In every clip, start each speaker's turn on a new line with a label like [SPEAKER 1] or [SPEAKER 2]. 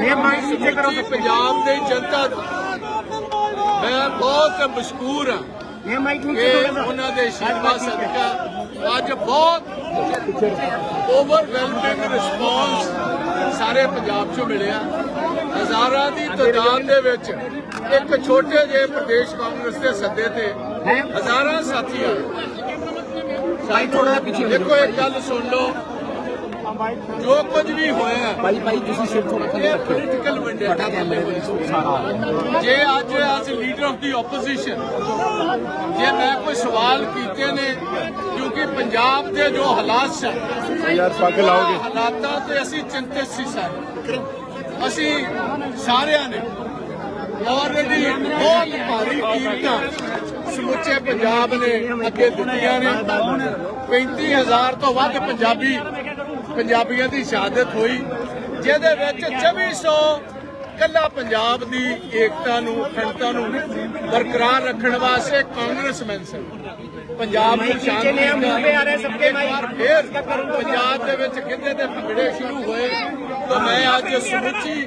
[SPEAKER 1] ਇਹ ਕਰੋ
[SPEAKER 2] ਪੰਜਾਬ ਦੇ ਜਨਤਾ ਦਾ ਮੈਂ ਬਹੁਤ ਮਸ਼ਕੂਰ ਹਾਂ
[SPEAKER 1] ਇਹ ਮਾਈਕ ਨੀਚੇ ਕਰੋ।
[SPEAKER 2] ਉਹਨਾਂ ਦੇ ਆਸ਼ੀਰਵਾਦ ਸਦਕਾ ਅੱਜ ਬਹੁਤ ਓਵਰਵੈਲਮਿੰਗ ਰਿਸਪੌਂਸ ਸਾਰੇ ਪੰਜਾਬ 'ਚੋਂ ਮਿਲਿਆ। ਹਜ਼ਾਰਾਂ ਦੀ ਤਾਦਾਦ ਦੇ ਵਿੱਚ ਇੱਕ ਛੋਟੇ ਜਿਹੇ ਪ੍ਰਦੇਸ਼ ਕਾਂਗਰਸ ਦੇ ਸੱਦੇ ਤੇ ਹਜ਼ਾਰਾਂ ਸਾਥੀ ਆਏ
[SPEAKER 1] ਭਾਈ ਥੋੜਾ ਪਿੱਛੇ
[SPEAKER 2] ਦੇਖੋ ਇੱਕ ਗੱਲ ਸੁਣ ਲਓ। ਜੋ ਕੁਝ ਵੀ ਹੋਇਆ
[SPEAKER 1] ਭਾਈ ਭਾਈ ਤੁਸੀਂ ਸਿਰ ਥੋੜਾ
[SPEAKER 2] ਇਹ ਪੋਲੀਟੀਕਲ ਵੰਡਿਆ ਜੇ ਅੱਜ as leader of the opposition ਜੇ ਮੈਂ ਕੋਈ ਸਵਾਲ ਕੀਤੇ ਨੇ ਕਿਉਂਕਿ ਪੰਜਾਬ ਦੇ ਜੋ ਹਾਲਾਤ ਸਨ
[SPEAKER 3] ਯਾਰ ਪੱਗ ਲਾਓਗੇ।
[SPEAKER 2] ਹਾਲਾਤਾਂ ਤੇ ਅਸੀਂ ਚਿੰਤਿਤ ਸੀ ਸਾਰੇ। ਅਸੀਂ ਸਾਰਿਆਂ ਨੇ ਆਲਰੇਡੀ ਬਹੁਤ ਭਾਰੀ ਕੀਮਤਾਂ ਸਮੁੱਚੇ ਪੰਜਾਬ ਨੇ ਅੱਗੇ ਦਿੱਤੀਆਂ ਨੇ। 35000 ਤੋਂ ਵੱਧ ਪੰਜਾਬੀ ਪੰਜਾਬੀਆਂ ਦੀ ਸ਼ਹਾਦਤ ਹੋਈ ਜਿਹਦੇ ਵਿੱਚ 2400 ਇਕੱਲਾ ਪੰਜਾਬ ਦੀ ਏਕਤਾ ਨੂੰ ਅਖੰਡਤਾ ਨੂੰ ਬਰਕਰਾਰ ਰੱਖਣ ਵਾਸਤੇ ਕਾਂਗਰਸਮੈਨ ਸਨ। ਪੰਜਾਬ ਨੂੰ ਸ਼ਾਂਤੀ ਫਿਰ ਪੰਜਾਬ ਦੇ ਵਿੱਚ ਕਿੰਨੇ ਦੇ ਭੰਗੜੇ ਸ਼ੁਰੂ ਹੋਏ ਤਾਂ ਮੈਂ ਅੱਜ ਸਮੁੱਚੀ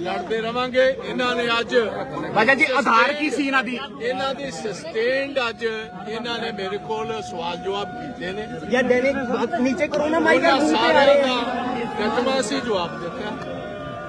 [SPEAKER 2] ਲੜਦੇ ਰਵਾਂਗੇ। ਇਹਨਾਂ ਨੇ ਅੱਜ
[SPEAKER 1] ਬਾਜਾ ਜੀ ਆਧਾਰ ਕੀ ਸੀ ਇਹਨਾਂ ਦੀ?
[SPEAKER 2] ਇਹਨਾਂ ਦੀ ਸਸਟੇਨਡ ਅੱਜ ਇਹਨਾਂ ਨੇ ਮੇਰੇ ਕੋਲ ਸਵਾਲ ਜਵਾਬ ਕੀਤੇ ਨੇ।
[SPEAKER 1] ਯਾ ਦੇਨੇ ਨੀਚੇ ਕਰੋ ਨਾ ਮਾਈਕ ਦਾ ਸਾਰਾ
[SPEAKER 2] ਦਾ ਕਦਮਾ ਸੀ ਜਵਾਬ ਦਿੱਤਾ।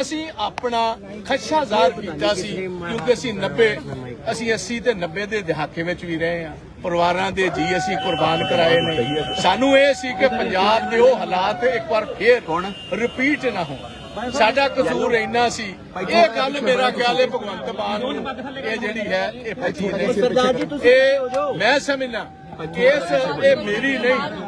[SPEAKER 2] ਅਸੀਂ ਆਪਣਾ ਖਦਸ਼ਾ ਜ਼ਾਹਰ ਕੀਤਾ ਸੀ ਕਿਉਂਕਿ ਅਸੀਂ 90 ਅਸੀਂ 80 ਤੇ 90 ਦੇ ਦਹਾਕੇ ਵਿੱਚ ਵੀ ਰਹੇ ਹਾਂ। ਪਰਿਵਾਰਾਂ ਦੇ ਜੀ ਅਸੀਂ ਕੁਰਬਾਨ ਕਰਾਏ ਨੇ। ਸਾਨੂੰ ਇਹ ਸੀ ਕਿ ਪੰਜਾਬ ਦੇ ਉਹ ਹਾਲਾਤ ਇੱਕ ਵਾਰ ਫੇਰ ਰਿਪੀਟ ਨਾ ਹੋਣ। ਸਾਡਾ ਕਸੂਰ ਇੰਨਾ ਸੀ। ਇਹ ਗੱਲ ਮੇਰਾ ਖਿਆਲ ਹੈ ਭਗਵੰਤ ਮਾਨ ਇਹ ਜਿਹੜੀ ਹੈ ਇਹ
[SPEAKER 1] ਸਰਦਾਰ ਜੀ ਤੁਸੀਂ
[SPEAKER 2] ਇਹ ਮੈਂ ਸਮਝਣਾ ਕੇਸ ਇਹ ਮੇਰੀ ਨਹੀਂ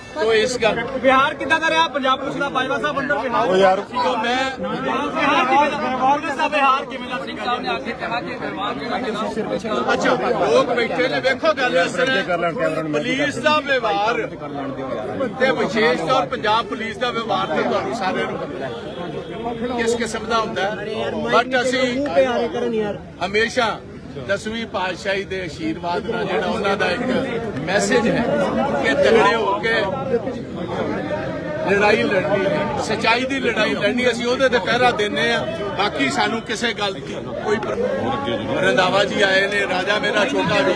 [SPEAKER 2] ਤੋ ਇਸ ਗੱਲ
[SPEAKER 1] ਬਿਹਾਰ ਕਿੱਦਾਂ ਦਾ ਪੰਜਾਬ ਪੁਲਿਸ ਦਾ ਬਾਜਵਾ ਸਾਹਿਬ ਅੰਦਰ ਬਿਹਾਰ
[SPEAKER 3] ਉਹ ਯਾਰ
[SPEAKER 2] ਕਿਉਂ ਮੈਂ
[SPEAKER 1] ਕਾਂਗਰਸ ਦਾ ਬਿਹਾਰ ਕਿਵੇਂ ਦਾ ਸਿੰਘ ਸਾਹਿਬ ਨੇ ਆ ਕਿਹਾ ਕਿ ਦਰਬਾਰ ਜਿਹੜਾ
[SPEAKER 2] ਅੱਛਾ ਲੋਕ ਬੈਠੇ ਨੇ ਵੇਖੋ ਗੱਲ ਇਸ ਤਰ੍ਹਾਂ ਪੁਲਿਸ ਦਾ ਵਿਵਹਾਰ ਤੇ ਵਿਸ਼ੇਸ਼ ਤੌਰ ਪੰਜਾਬ ਪੁਲਿਸ ਦਾ ਵਿਵਹਾਰ ਤੇ ਤੁਹਾਨੂੰ ਸਾਰਿਆਂ ਨੂੰ ਪਤਾ ਕਿਸ ਕਿਸਮ ਦਾ ਹੁੰਦਾ ਬਟ ਅਸੀਂ ਹਮੇਸ਼ਾ ਦਸਵੀਂ ਪਾਤਸ਼ਾਹੀ ਦੇ ਆਸ਼ੀਰਵਾਦ ਨਾਲ ਜਿਹੜਾ ਉਹਨਾਂ ਦਾ ਇੱਕ ਮੈਸੇਜ ਹੈ ਕਿ ਤਗੜੇ ਹੋ ਕੇ ਲੜਾਈ ਲੜਨੀ ਹੈ। ਸਚਾਈ ਦੀ ਲੜਾਈ ਲੜਨੀ ਅਸੀਂ ਉਹਦੇ ਤੇ ਪਹਿਰਾ ਦਿੰਨੇ ਆ ਬਾਕੀ ਸਾਨੂੰ ਕਿਸੇ ਗੱਲ ਦੀ ਕੋਈ ਪਰ- ਰੰਧਾਵਾ ਜੀ ਆਏ ਨੇ, ਰਾਜਾ ਮੇਰਾ ਛੋਟਾ ਵੀ